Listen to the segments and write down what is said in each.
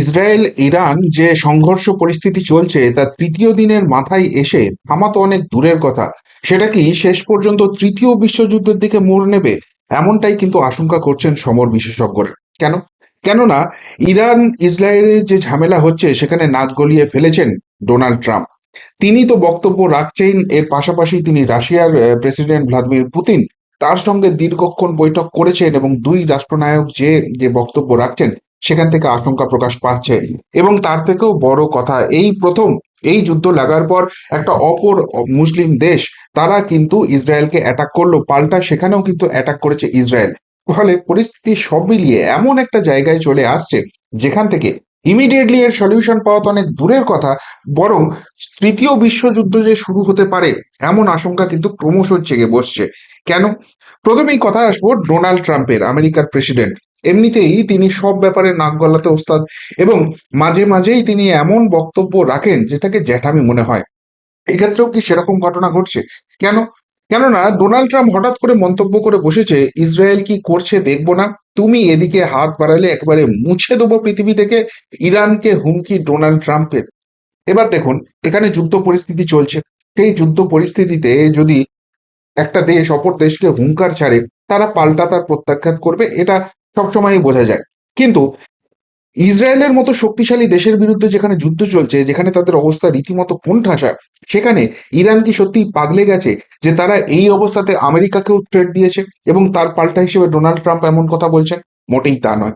Israel, Iran যে সংঘর্ষ পরিস্থিতি চলছে তা তৃতীয় দিনের মাথায় এসে থামা তো অনেক দূরের কথা। সেটা কি শেষ পর্যন্ত তৃতীয় বিশ্বযুদ্ধের দিকে মোড় নেবে? এমনটাই কিন্তু আশঙ্কা করছেন সমর বিশেষজ্ঞরা। কেন? কেননা ইরান ইসরায়েলের যে ঝামেলা হচ্ছে, সেখানে নাক গলিয়ে ফেলেছেন ডোনাল্ড ট্রাম্প। তিনি তো বক্তব্য রাখছেন, এর পাশাপাশি তিনি রাশিয়ার প্রেসিডেন্ট ভ্লাদিমির পুতিন তার সঙ্গে দীর্ঘক্ষণ বৈঠক করেছেন এবং দুই রাষ্ট্রনায়ক যে যে বক্তব্য রাখছেন সেখান থেকে আশঙ্কা প্রকাশ পাচ্ছে। এবং তার থেকেও বড় কথা, এই প্রথম এই যুদ্ধ লাগার পর একটা অপর মুসলিম দেশ, তারা কিন্তু ইসরায়েলকে অ্যাটাক করল, পাল্টা সেখানেও কিন্তু অ্যাটাক করেছে ইসরায়েল। ফলে পরিস্থিতি সব মিলিয়ে এমন একটা জায়গায় চলে আসছে, যেখান থেকে ইমিডিয়েটলি এর সলিউশন পাওয়া তো অনেক দূরের কথা, বরং তৃতীয় বিশ্বযুদ্ধ যে শুরু হতে পারে, এমন আশঙ্কা কিন্তু ক্রমশ জেগে বসছে। কেন? প্রথমেই কথা আসব ডোনাল্ড ট্রাম্পের, আমেরিকার প্রেসিডেন্ট এমনিতেই তিনি সব ব্যাপারে নাক গলাতে ওস্তাদ এবং মাঝে মাঝেই তিনি এমন বক্তব্য রাখেন যেটাকে জ্যাঠামি মনে হয়। এক্ষেত্রেও কি সেরকম ঘটনা ঘটছে? কেন? কেননা ডোনাল্ড ট্রাম্প হঠাৎ করে মন্তব্য করে বসেছে, ইসরায়েল কি করছে দেখব না। তুমি এদিকে হাত বাড়ালে একবারে মুছে দেবো পৃথিবী থেকে। ইরানকে হুমকি ডোনাল্ড ট্রাম্পের। এবার দেখুন, এখানে যুদ্ধ পরিস্থিতি চলছে। সেই যুদ্ধ পরিস্থিতিতে যদি একটা দেশ অপর দেশকে হুঙ্কার ছাড়ে, তারা পাল্টা তার প্রত্যাখ্যাত করবে। এটা সবসময়ই বোঝা যায়। কিন্তু ইসরায়েলের মতো শক্তিশালী দেশের বিরুদ্ধে যেখানে যুদ্ধ চলছে, যেখানে তাদের অবস্থা রীতিমতো কোণঠাসা সেখানে ইরান কি সত্যি পাগলে গেছে যে তারা এই অবস্থাতে আমেরিকাকেও থ্রেট দিয়েছে এবং তার পাল্টা হিসেবে ডোনাল্ড ট্রাম্প এমন কথা বলছেন? মোটেই তা নয়।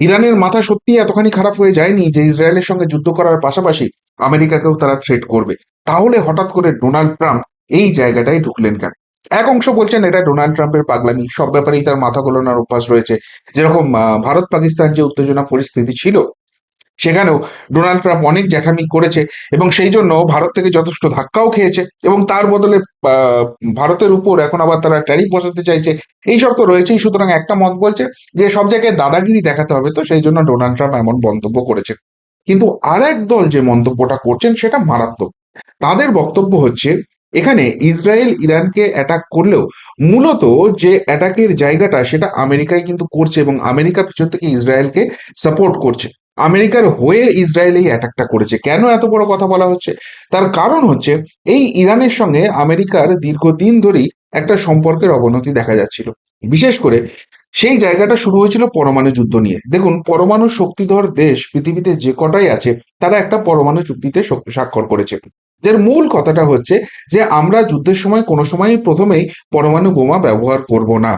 ইরানের মাথা সত্যি এতখানি খারাপ হয়ে যায়নি যে ইসরায়েলের সঙ্গে যুদ্ধ করার পাশাপাশি আমেরিকাকেও তারা থ্রেট করবে। তাহলে হঠাৎ করে ডোনাল্ড ট্রাম্প এই জায়গাটায় ঢুকলেন কেন? এক অংশ বলছেন এটা ডোনাল্ড ট্রাম্পের পাগলামি। সব ব্যাপারেই তার মাথা গোলানোর অভ্যাস রয়েছে। যেরকম ভারত পাকিস্তান যে উত্তেজনা পরিস্থিতি ছিল, সেখানেও ডোনাল্ড ট্রাম্প অনেক জ্যাঠামি করেছে এবং সেই জন্য ভারত থেকে যথেষ্ট ধাক্কাও খেয়েছে এবং তার বদলে ভারতের উপর এখন আবার তারা ট্যারিফ বসাতে চাইছে। এইসব তো রয়েছেই, সুতরাং একটা মত বলছে যে সব জায়গায় দাদাগিরি দেখাতে হবে তো, সেই জন্য ডোনাল্ড ট্রাম্প এমন মন্তব্য করেছে। কিন্তু আর এক দল যে মন্তব্যটা করছেন সেটা মারাত্মক। তাদের বক্তব্য হচ্ছে এখানে ইসরায়েল ইরানকে অ্যাটাক করলেও মূলত যে অ্যাটাকের জায়গাটা সেটা আমেরিকাই কিন্তু করছে এবং আমেরিকা পিছন থেকে ইসরায়েলকে সাপোর্ট করছে। আমেরিকার হয়ে ইসরায়েল এই অ্যাটাকটা করেছে। কেন এত বড় কথা বলা হচ্ছে? তার কারণ হচ্ছে এই ইরানের সঙ্গে আমেরিকার দীর্ঘদিন ধরেই একটা সম্পর্কের অবনতি দেখা যাচ্ছিল। বিশেষ করে সেই জায়গাটা শুরু হয়েছিল পরমাণু যুদ্ধ নিয়ে। দেখুন, পরমাণু শক্তিধর দেশ পৃথিবীতে যে কটাই আছে, তারা একটা পরমাণু চুক্তিতে স্বাক্ষর করেছে। যার মূল কথাটা হচ্ছে যে আমরা যুদ্ধের সময় কোনো সময় প্রথমেই পরমাণু বোমা ব্যবহার করব না।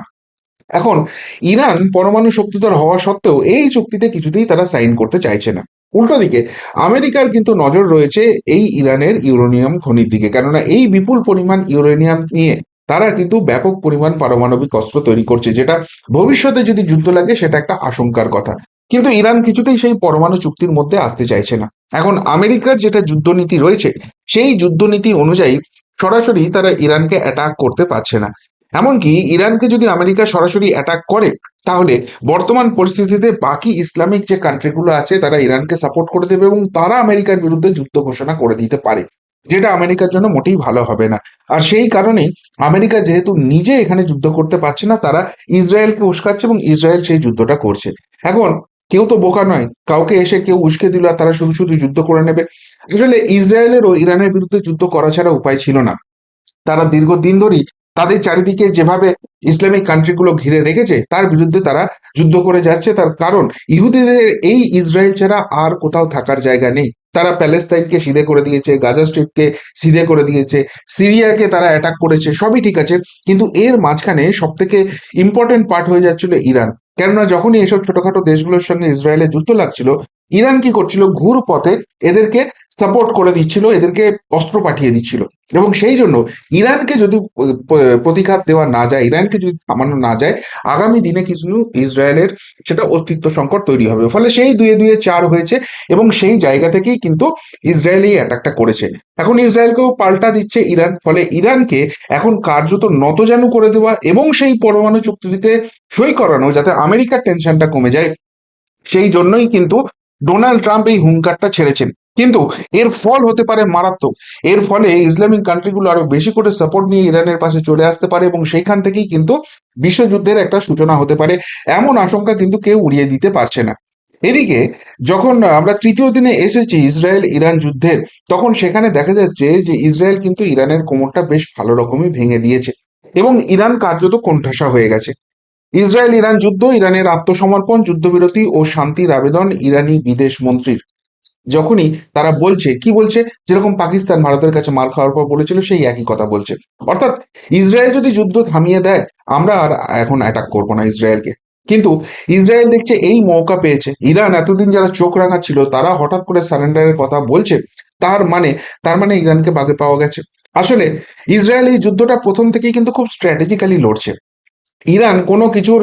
এখন ইরান পরমাণু শক্তিধর হওয়া সত্ত্বেও এই চুক্তিতে কিছুতেই তারা সাইন করতে চাইছে না। উল্টো দিকে, আমেরিকার কিন্তু নজর রয়েছে এই ইরানের ইউরেনিয়াম খনির দিকে, কেননা এই বিপুল পরিমাণ ইউরেনিয়াম নিয়ে তারা কিন্তু ব্যাপক পরিমাণ পারমাণবিক অস্ত্র তৈরি করছে, যেটা ভবিষ্যতে যদি যুদ্ধ লাগে সেটা একটা আশঙ্কার কথা। কিন্তু ইরান কিছুতেই সেই পরমাণু চুক্তির মধ্যে আসতে চাইছে না। এখন আমেরিকার যেটা যুদ্ধনীতি রয়েছে, সেই যুদ্ধনীতি অনুযায়ী সরাসরি তারা ইরানকে অ্যাটাক করতে পারছে না। এমনকি ইরানকে যদি আমেরিকা সরাসরি অ্যাটাক করে, তাহলে বর্তমান পরিস্থিতিতে বাকি ইসলামিক যে কান্ট্রিগুলো আছে, তারা ইরানকে সাপোর্ট করে দেবে এবং তারা আমেরিকার বিরুদ্ধে যুদ্ধ ঘোষণা করে দিতে পারে, যেটা আমেরিকার জন্য মোটেই ভালো হবে না। আর সেই কারণেই আমেরিকা যেহেতু নিজে এখানে যুদ্ধ করতে পারছে না, তারা ইসরায়েলকে উস্কাচ্ছে এবং ইসরায়েল সেই যুদ্ধটা করছে। এখন কেউ তো বোকা নয়। কাউকে এসে কেউ উস্কে দিল আর তারা শুধু শুধু যুদ্ধ করে নেবে। আসলে ইসরায়েলের ও ইরানের বিরুদ্ধে যুদ্ধ করা ছাড়া উপায় ছিল না। তারা দীর্ঘদিন ধরেই তাদের চারিদিকে যেভাবে ইসলামিক কান্ট্রিগুলো ঘিরে রেখেছে, তার বিরুদ্ধে তারা যুদ্ধ করে যাচ্ছে। তার কারণ, ইহুদিদের এই ইসরায়েল ছাড়া আর কোথাও থাকার জায়গা নেই। তারা প্যালেস্তাইনকে সিধে করে দিয়েছে, গাজা স্ট্রিটকে সিধে করে দিয়েছে, সিরিয়াকে তারা অ্যাটাক করেছে, সবই ঠিক আছে। কিন্তু এর মাঝখানে সব থেকে ইম্পর্টেন্ট পার্ট হয়ে যাচ্ছিল ইরান। কেননা যখনই এসব ছোটখাটো দেশগুলোর সঙ্গে ইসরায়েলের যুদ্ধ লাগছিল, ইরান কি করছিল? ঘুর পথে এদেরকে সাপোর্ট করে দিচ্ছিল, এদেরকে অস্ত্র পাঠিয়ে দিচ্ছিল। এবং সেই জন্য ইরানকে যদি প্রতিঘাত দেওয়া না যায়, ইরানকে যদি থামানো না যায়, আগামী দিনে কিছু ইসরায়েলের সেটা অস্তিত্ব সংকট তৈরি হবে। ফলে সেই দুয়ে দুয়ে চার হয়েছে এবং সেই জায়গা থেকেই কিন্তু ইসরায়েল এই অ্যাটাকটা করেছে। এখন ইসরায়েলকেও পাল্টা দিচ্ছে ইরান। ফলে ইরানকে এখন কার্যত নতজানু করে দেওয়া এবং সেই পরমাণু চুক্তিতে সই করানো যাতে আমেরিকার টেনশনটা কমে যায়, সেই জন্যই কিন্তু ডোনাল্ড ট্রাম্প এই হুঙ্কারটা ছেড়েছেন। কিন্তু এর ফল হতে পারে মারাত্মক। এর ফলে ইসলামিক কান্ট্রিগুলো আরও বেশি করে সাপোর্ট নিয়ে ইরানের পাশে চলে আসতে পারে এবং সেইখান থেকেই কিন্তু বিশ্বযুদ্ধের একটা সূচনা হতে পারে। এমন আশঙ্কা কিন্তু কেউ উড়িয়ে দিতে পারছে না। এদিকে যখন আমরা তৃতীয় দিনে এসেছি ইসরায়েল ইরান যুদ্ধের, তখন সেখানে দেখা যাচ্ছে যে ইসরায়েল কিন্তু ইরানের কোমরটা বেশ ভালো রকমই ভেঙে দিয়েছে এবং ইরান কার্যত কোণঠাসা হয়ে গেছে। ইসরায়েল ইরান যুদ্ধ, ইরানের আত্মসমর্পণ, যুদ্ধবিরতি ও শান্তির আবেদন ইরানি বিদেশ মন্ত্রীর। যখনই তারা বলছে, কি বলছে? যেরকম পাকিস্তান ভারতের কাছে মার খাওয়ার পর বলেছিল, সেই একই কথা বলছে। অর্থাৎ ইসরায়েল যদি যুদ্ধ থামিয়ে দেয়, আমরা আর এখন অ্যাটাক করব না ইসরায়েলকে। কিন্তু ইসরায়েল দেখছে এই মৌকা পেয়েছে। ইরান এতদিন যারা চোখ রাখা ছিল তারা হঠাৎ করে সারেন্ডারের কথা বলছে, তার মানে তার মানে ইরানকে বাগে পাওয়া গেছে। আসলে, ইসরায়েল এই যুদ্ধটা প্রথম থেকেই কিন্তু খুব স্ট্র্যাটেজিক্যালি লড়ছে। ইরান কোনো কিছুর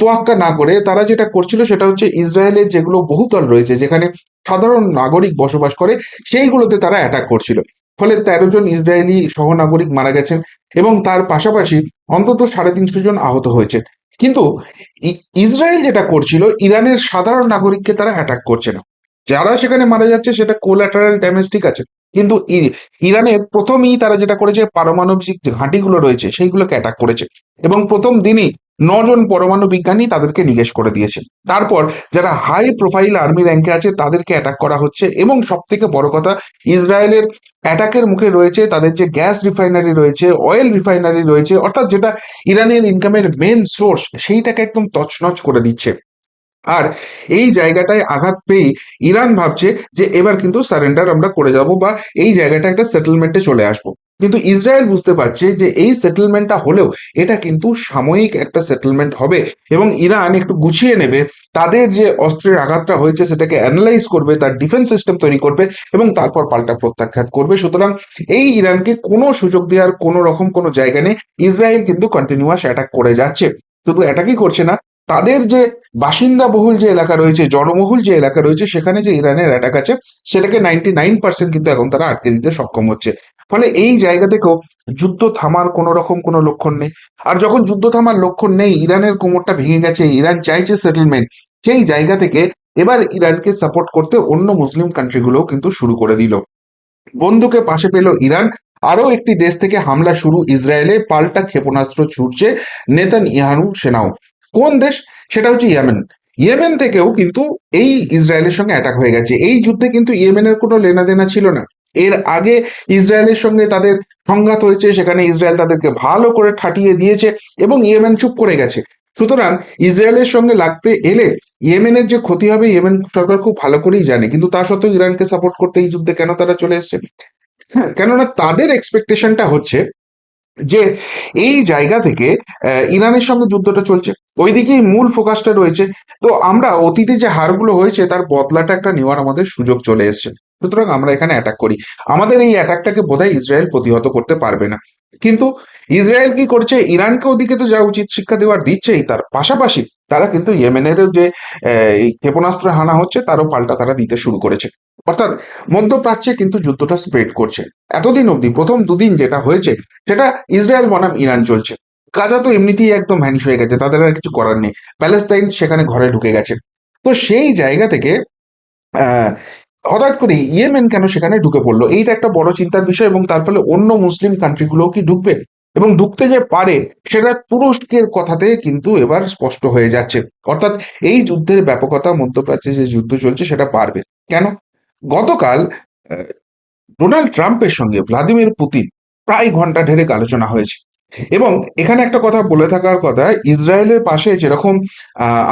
তোয়াক্কা না করে তারা যেটা করছিল সেটা হচ্ছে ইসরায়েলের যেগুলো বহুতল রয়েছে, যেখানে সাধারণ নাগরিক বসবাস করে, সেইগুলোতে তারা অ্যাটাক করছিল। ফলে তেরো জন ইসরায়েলি সহনাগরিক মারা গেছেন এবং তার পাশাপাশি অন্তত সাড়ে তিনশো জন আহত হয়েছে। কিন্তু ইসরায়েল যেটা করছিল, ইরানের সাধারণ নাগরিককে তারা অ্যাটাক করছে না। যারা সেখানে মারা যাচ্ছে, সেটা কোল্যাটারাল ড্যামেজ ঠিক আছে। কিন্তু ইরানে ইরানের প্রথমেই তারা যেটা করেছে, পারমাণবিক ঘাঁটিগুলো রয়েছে, সেইগুলোকে অ্যাটাক করেছে। এবং প্রথম দিনই নজন পরমাণু বিজ্ঞানী তাদেরকে নিকেশ করে দিয়েছে। তারপর যারা হাই প্রোফাইল আর্মি র্যাঙ্কে আছে, তাদেরকে অ্যাটাক করা হচ্ছে এবং সব থেকে বড় কথা, ইসরায়েলের অ্যাটাকের মুখে রয়েছে তাদের যে গ্যাস রিফাইনারি রয়েছে অয়েল রিফাইনারি রয়েছে, অর্থাৎ যেটা ইরানিয়ান ইনকামের মেন সোর্স সেইটাকে একদম তছনছ করে দিচ্ছে। আর এই জায়গাটায় আঘাত পেয়ে ইরান ভাবছে যে এবার কিন্তু সারেন্ডার আমরা করে যাব বা এই জায়গাটা একটা সেটেলমেন্টে চলে আসব। কিন্তু ইসরায়েল বুঝতে পারছে যে এই সেটেলমেন্টটা হলেও এটা কিন্তু সাময়িক একটা সেটেলমেন্ট হবে এবং ইরান একটু গুছিয়ে নেবে। তাদের যে অস্ত্রের আঘাতটা হয়েছে সেটাকে অ্যানালাইজ করবে, তার ডিফেন্স সিস্টেম তৈরি করবে এবং তারপর পাল্টা প্রত্যাখ্যাত করবে। সুতরাং এই ইরানকে কোনো সুযোগ দেওয়ার কোনো রকম কোনো জায়গা নেই। ইসরায়েল কিন্তু কন্টিনিউয়াস অ্যাটাক করে যাচ্ছে। শুধু অ্যাটাকই করছে না তাদের যে বাসিন্দা বহুল যে এলাকা রয়েছে জনবহুল যে এলাকা রয়েছে, সেখানে যে ইরানের অ্যাটাক আছে, সেটাকে নাইনটি নাইন পার্সেন্ট কিন্তু এখন তারা আটকে দিতে সক্ষম হচ্ছে। ফলে এই জায়গা থেকেও যুদ্ধ থামার কোনো রকম কোনো লক্ষণ নেই। আর যখন যুদ্ধ থামার লক্ষণ নেই, ইরানের কোমরটা ভেঙে গেছে, ইরান চাইছে সেটেলমেন্ট সেই জায়গা থেকে এবার ইরানকে সাপোর্ট করতে অন্য মুসলিম কান্ট্রিগুলোও কিন্তু শুরু করে দিল। বন্ধুকে পাশে পেল ইরান। আরও একটি দেশ থেকে হামলা শুরু, ইসরায়েলে পাল্টা ক্ষেপণাস্ত্র ছুটছে নেতান ইহানু সেনাও। কোন দেশ? সেটা হচ্ছে ইয়েমেন। ইয়েমেন থেকেও কিন্তু এই ইসরায়েলের সঙ্গে অ্যাটাক হয়ে গেছে। এই যুদ্ধে কিন্তু ইয়েমেনের কোনো লেনাদেনা ছিল না। এর আগে ইসরায়েলের সঙ্গে তাদের সংঘাত হয়েছে, সেখানে ইসরায়েল তাদেরকে ভালো করে ঠাটিয়ে দিয়েছে এবং ইয়েমেন চুপ করে গেছে। সুতরাং ইসরায়েলের সঙ্গে লাগতে এলে ইয়েমেনের যে ক্ষতি হবে ইয়েমেন সরকার খুব ভালো করেই জানে। কিন্তু তা সত্ত্বেও ইরানকে সাপোর্ট করতে এই যুদ্ধে কেন তারা চলে এসছে? হ্যাঁ কেননা তাদের এক্সপেকটেশনটা হচ্ছে যে এই জায়গা থেকে ইরানের সঙ্গে যুদ্ধটা চলছে। ওইদিকেই মূল ফোকাসটা রয়েছে। তো আমরা অতীতে যে হারগুলো হয়েছে, তার বদলাটা একটা নেওয়ার আমাদের সুযোগ চলে এসছে। সুতরাং আমরা এখানে অ্যাটাক করি। আমাদের এই অ্যাটাকটাকে বোধহয় ইসরায়েল প্রতিহত করতে পারবে না। কিন্তু ইসরায়েল কি করছে? ইরানকে ওদিকে তো যা উচিত শিক্ষা দেওয়ার দিচ্ছেই। তার পাশাপাশি তারা কিন্তু ইয়েমেনেরও যে এই ক্ষেপণাস্ত্র হানা হচ্ছে, তারও পাল্টা তারা দিতে শুরু করেছে। অর্থাৎ মধ্যপ্রাচ্যে কিন্তু যুদ্ধটা স্প্রেড করছে। এতদিন অবধি, প্রথম দুদিন যেটা হয়েছে, সেটা ইসরায়েল বনাম ইরান চলছে। গাজা তো এমনিতেই একদম ভ্যানিশ হয়ে গেছে, তাদের আর কিছু করার নেই। প্যালেস্তাইন সেখানে ঘরে ঢুকে গেছে। তো সেই জায়গা থেকে হঠাৎ করে ইয়েমেন কেন সেখানে ঢুকে পড়ল? এইটা একটা বড় চিন্তার বিষয় এবং তার ফলে অন্য মুসলিম কান্ট্রিগুলোও কি ঢুকবে? এবং ঢুকতে যে পারে, সেটা তুরস্কের কথাতে কিন্তু এবার স্পষ্ট হয়ে যাচ্ছে। অর্থাৎ এই যুদ্ধের ব্যাপকতা, মধ্যপ্রাচ্যে যে যুদ্ধ চলছে, সেটা বাড়বে। কেন? গতকাল ডোনাল্ড ট্রাম্পের সঙ্গে ভ্লাদিমির পুতিন প্রায় ঘণ্টা ঢেরেক আলোচনা হয়েছে। এবং এখানে একটা কথা বলে থাকার কথা, ইসরায়েলের পাশে যেরকম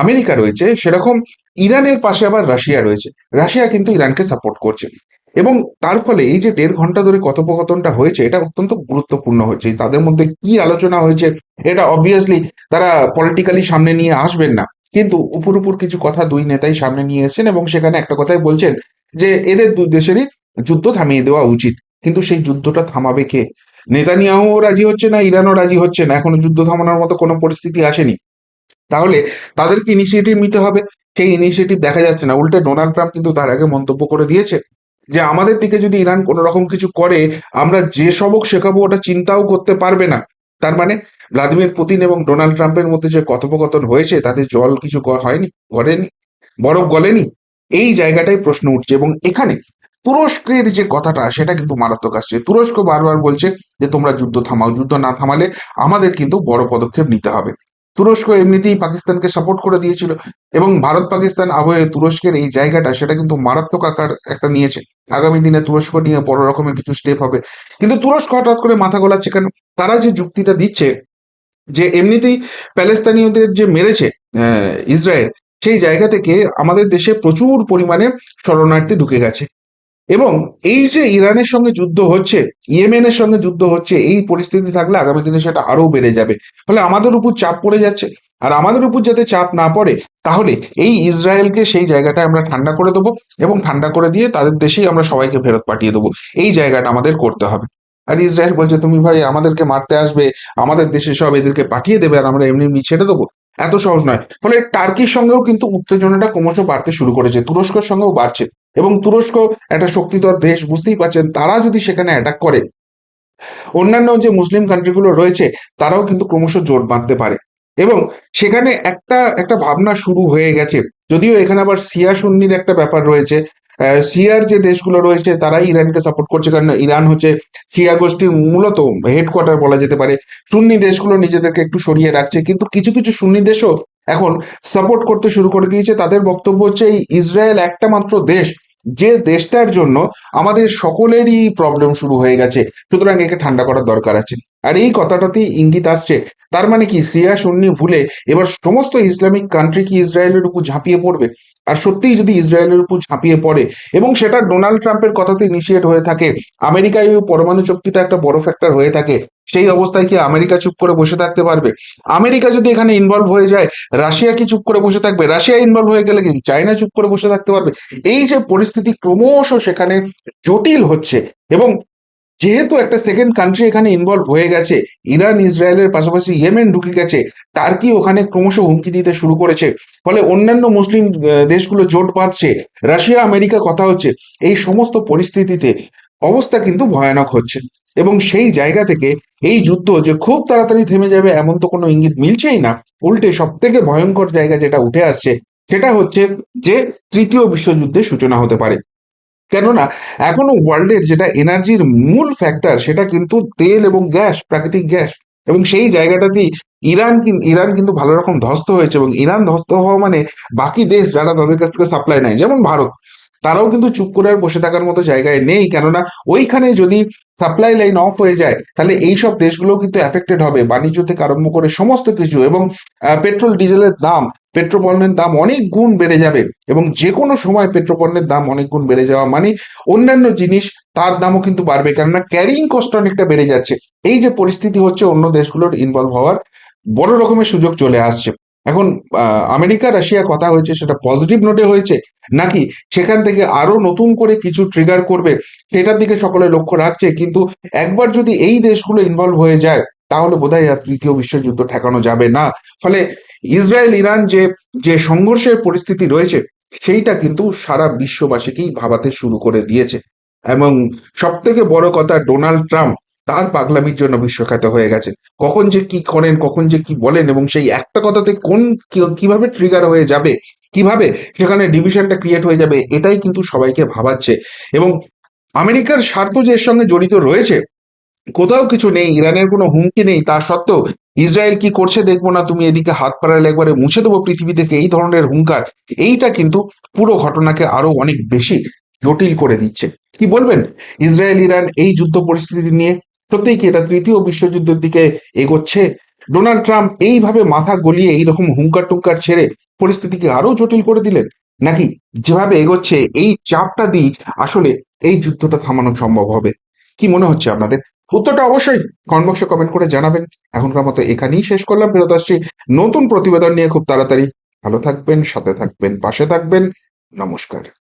আমেরিকা রয়েছে, সেরকম ইরানের পাশে আবার রাশিয়া রয়েছে। রাশিয়া কিন্তু ইরানকে সাপোর্ট করছে। এবং তার ফলে এই যে দেড় ঘণ্টা ধরে কথোপকথনটা হয়েছে, এটা অত্যন্ত গুরুত্বপূর্ণ হয়েছে। তাদের মধ্যে কি আলোচনা হয়েছে, এটা অবভিয়াসলি তারা পলিটিক্যালি সামনে নিয়ে আসবেন না। কিন্তু উপর উপর কিছু কথা দুই নেতাই সামনে নিয়ে এসেছেন এবং সেখানে একটা কথাই বলছেন যে, এদের দুই দেশেরই যুদ্ধ থামিয়ে দেওয়া উচিত। কিন্তু সেই যুদ্ধটা থামাবে কে? নেতানিয়াও রাজি হচ্ছে না, ইরানও রাজি হচ্ছে না। এখনও যুদ্ধ থামানোর মতো কোনো পরিস্থিতি আসেনি। তাহলে তাদেরকে ইনিশিয়েটিভ নিতে হবে? সেই ইনিশিয়েটিভ দেখা যাচ্ছে না। উল্টে ডোনাল্ড ট্রাম্প কিন্তু তার আগে মন্তব্য করে দিয়েছে। যে আমাদের দিকে যদি ইরান কোনো রকম কিছু করে, আমরা যে সবক শেখাবো, ওটা চিন্তাও করতে পারবে না। তার মানে ভ্লাদিমির পুতিন এবং ডোনাল্ড ট্রাম্পের মধ্যে যে কথোপকথন হয়েছে, তাতে জল কিছু হয়নি, গড়েনি, বরফ গলেনি, এই জায়গাটাই প্রশ্ন উঠছে। এবং এখানে তুরস্কের যে কথাটা, সেটা কিন্তু মারাত্মক আসছে। তুরস্ক বারবার বলছে যে, তোমরা যুদ্ধ থামাও, যুদ্ধ না থামালে আমাদের কিন্তু বড় পদক্ষেপ নিতে হবে। তুরস্ক এমনিতেই পাকিস্তানকে সাপোর্ট করে দিয়েছিল এবং ভারত পাকিস্তান আবহে তুরস্কের এই জায়গাটা সেটা কিন্তু মারাত্মক আকার একটা নিয়েছে। আগামী দিনে তুরস্ক নিয়ে বড় রকমের কিছু স্টেপ হবে। কিন্তু তুরস্ক হঠাৎ করে মাথা গলাচ্ছে কেন? তারা যে যুক্তিটা দিচ্ছে যে এমনিতেই প্যালেস্তানীয়দের যে মেরেছে ইসরায়েল, সেই জায়গা থেকে আমাদের দেশে প্রচুর পরিমাণে শরণার্থী ঢুকে গেছে। এবং এই যে ইরানের সঙ্গে যুদ্ধ হচ্ছে, ইয়েমেনের সঙ্গে যুদ্ধ হচ্ছে, এই পরিস্থিতি থাকলে আগামী দিনে সেটা আরও বেড়ে যাবে। ফলে আমাদের উপর চাপ পড়ে যাচ্ছে। আর আমাদের উপর যাতে চাপ না পড়ে, তাহলে এই ইসরায়েলকে সেই জায়গাটা আমরা ঠান্ডা করে দেবো এবং ঠান্ডা করে দিয়ে তাদের দেশেই আমরা সবাইকে ফেরত পাঠিয়ে দেবো। এই জায়গাটা আমাদের করতে হবে। আর ইসরায়েল বলছে, তুমি ভাই, আমাদেরকে মারতে আসবে, আমাদের দেশে সব এদেরকে পাঠিয়ে দেবে, আর আমরা এমনি এমনি ছেড়ে দেবো। এত সহজ নয়। ফলে টার্কির সঙ্গেও কিন্তু উত্তেজনাটা ক্রমশ বাড়তে শুরু করেছে, তুরস্কের সঙ্গেও বাড়ছে। এবং তুরস্ক একটা শক্তিধর দেশ, বুঝতেই পারছেন, তারা যদি সেখানে অ্যাটাক করে, অন্যান্য যে মুসলিম কান্ট্রিগুলো রয়েছে, তারাও কিন্তু ক্রমশ জোট বাঁধতে পারে। এবং সেখানে একটা একটা ভাবনা শুরু হয়ে গেছে। যদিও এখানে আবার সিয়া সুন্নির একটা ব্যাপার রয়েছে সিয়ার যে দেশগুলো রয়েছে, তারাই ইরানকে সাপোর্ট করছে। কারণ ইরান হচ্ছে শিয়া গোষ্ঠীর মূলত হেডকোয়ার্টার বলা যেতে পারে। সুন্নি দেশগুলো নিজেদেরকে একটু সরিয়ে রাখছে। কিন্তু কিছু কিছু সুন্নি দেশও এখন সাপোর্ট করতে শুরু করে দিয়েছে। তাদের বক্তব্য হচ্ছে, এই ইসরায়েল একটা মাত্র দেশ, যে দেশটার জন্য আমাদের সকলেরই প্রবলেম শুরু হয়ে গেছে। সুতরাং একে ঠান্ডা করার দরকার আছে। আর এই কথাটাতেই ইঙ্গিত আসছে। তার মানে কি সিয়া সুন্নি ভুলে এবার সমস্ত ইসলামিক কান্ট্রি কি ইসরায়েলের উপর ঝাঁপিয়ে পড়বে? আর সত্যিই যদি ইসরায়েলের উপর ঝাঁপিয়ে পড়ে এবং সেটা ডোনাল্ড ট্রাম্পের কথাতে ইনিশিয়েট হয়ে থাকে, আমেরিকায় ওই পরমাণু চুক্তিটা একটা বড় ফ্যাক্টর হয়ে থাকে, সেই অবস্থায় কি আমেরিকা চুপ করে বসে থাকতে পারবে? আমেরিকা যদি এখানে ইনভলভ হয়ে যায়, রাশিয়া কি চুপ করে বসে থাকবে? রাশিয়া ইনভলভ হয়ে গেলে কি চায়না চুপ করে বসে থাকতে পারবে? এই যে পরিস্থিতি ক্রমশ সেখানে জটিল হচ্ছে এবং যেহেতু একটা সেকেন্ড কান্ট্রি এখানে ইনভলভ হয়ে গেছে, ইরান, ইসরায়েলের পাশাপাশি ইয়েমেন ঢুকে গেছে টার্কি ওখানে ক্রমশ হুমকি দিতে শুরু করেছে? ফলে অন্যান্য মুসলিম দেশগুলো জোট বাঁধছে, রাশিয়া, আমেরিকা কথা হচ্ছে, এই সমস্ত পরিস্থিতিতে অবস্থা কিন্তু ভয়ানক হচ্ছে। এবং সেই জায়গা থেকে এই যুদ্ধ যে খুব তাড়াতাড়ি থেমে যাবে, এমন তো কোনো ইঙ্গিত মিলছেই না। উল্টে সব থেকে ভয়ঙ্কর জায়গা যেটা উঠে আসছে, সেটা হচ্ছে যে তৃতীয় বিশ্বযুদ্ধের সূচনা হতে পারে। কেননা এখনও ওয়ার্ল্ডের যেটা এনার্জির মূল ফ্যাক্টর সেটা কিন্তু তেল এবং গ্যাস প্রাকৃতিক গ্যাস এবং সেই জায়গাটাতেই ইরান ইরান কিন্তু ভালো রকম ধ্বস্ত হয়েছে এবং ইরান ধ্বস্ত হওয়া মানে বাকি দেশ যারা তাদের কাছ থেকে সাপ্লাই নেয়, যেমন ভারত। তারাও কিন্তু চুপ করে আর বসে থাকার মতো জায়গায় নেই। কেননা ওইখানে যদি সাপ্লাই লাইন অফ হয়ে যায়, তাহলে এই সব দেশগুলো কিন্তু অ্যাফেক্টেড হবে। বাণিজ্য থেকে আরম্ভ করে সমস্ত কিছু এবং পেট্রোল ডিজেলের দাম পেট্রোপণ্যের দাম অনেক গুণ বেড়ে যাবে এবং যে কোনো সময় পেট্রোপণ্যের দাম অনেক গুণ বেড়ে যাওয়া মানে অন্যান্য জিনিস তার দামও কিন্তু বাড়বে। কেননা ক্যারিং কস্ট অনেকটা বেড়ে যাচ্ছে। এই যে পরিস্থিতি হচ্ছে অন্য দেশগুলোর ইনভলভ হওয়ার, বড় রকমের সুযোগ চলে আসছে। এখন আমেরিকা রাশিয়া কথা হয়েছে, সেটা পজিটিভ নোটে হয়েছে, নাকি সেখান থেকে আরও নতুন করে কিছু ট্রিগার করবে, সেটার দিকে সকলে লক্ষ্য রাখছে, কিন্তু একবার যদি এই দেশগুলো ইনভলভ হয়ে যায়, তাহলে বোধহয় আর তৃতীয় বিশ্বযুদ্ধ ঠেকানো যাবে না। ফলে ইসরায়েল, ইরান যে যে সংঘর্ষের পরিস্থিতি রয়েছে, সেইটা কিন্তু সারা বিশ্ববাসীকেই ভাবাতে শুরু করে দিয়েছে। এবং সব থেকে বড় কথা, ডোনাল্ড ট্রাম্প তার পাগলামির জন্য বিশ্বখ্যাত হয়ে গেছে। কখন যে কি করেন কখন যে কি বলেন এবং সেই একটা কথাতে কোন কীভাবে ট্রিগার হয়ে যাবে, কীভাবে সেখানে ডিভিশনটা ক্রিয়েট হয়ে যাবে, এটাই কিন্তু সবাইকে ভাবাচ্ছে। এবং আমেরিকার স্বার্থ যে এর সঙ্গে জড়িত রয়েছে, কোথাও কিছু নেই, ইরানের কোনো হুমকি নেই, তা সত্ত্বেও ইসরায়েল কি করছে দেখব না, তুমি এদিকে হাত পাড়ালে একবারে মুছে দেবো পৃথিবী থেকে, এই ধরনের হুঙ্কার, এইটা কিন্তু পুরো ঘটনাকে আরও অনেক বেশি জটিল করে দিচ্ছে। কি বলবেন? ইসরায়েল, ইরান এই যুদ্ধ পরিস্থিতি নিয়ে সত্যিই কি এটা তৃতীয় বিশ্বযুদ্ধের দিকে এগোচ্ছে? ডোনাল্ড ট্রাম্প এইভাবে মাথা গলিয়ে এইরকম হুঙ্কার টুঙ্কার ছেড়ে পরিস্থিতিকে আরও জটিল করে দিলেন? নাকি যেভাবে এগোচ্ছে, এই চাপটা দিই আসলে এই যুদ্ধটা থামানো সম্ভব হবে? কি মনে হচ্ছে আপনাদের? উত্তরটা অবশ্যই কমেন্ট কমেন্ট করে জানাবেন। এখনকার মতো এখানেই শেষ করলাম, ফেরত আসছি নতুন প্রতিবেদন নিয়ে খুব তাড়াতাড়ি। ভালো থাকবেন, সাথে থাকবেন, পাশে থাকবেন। নমস্কার।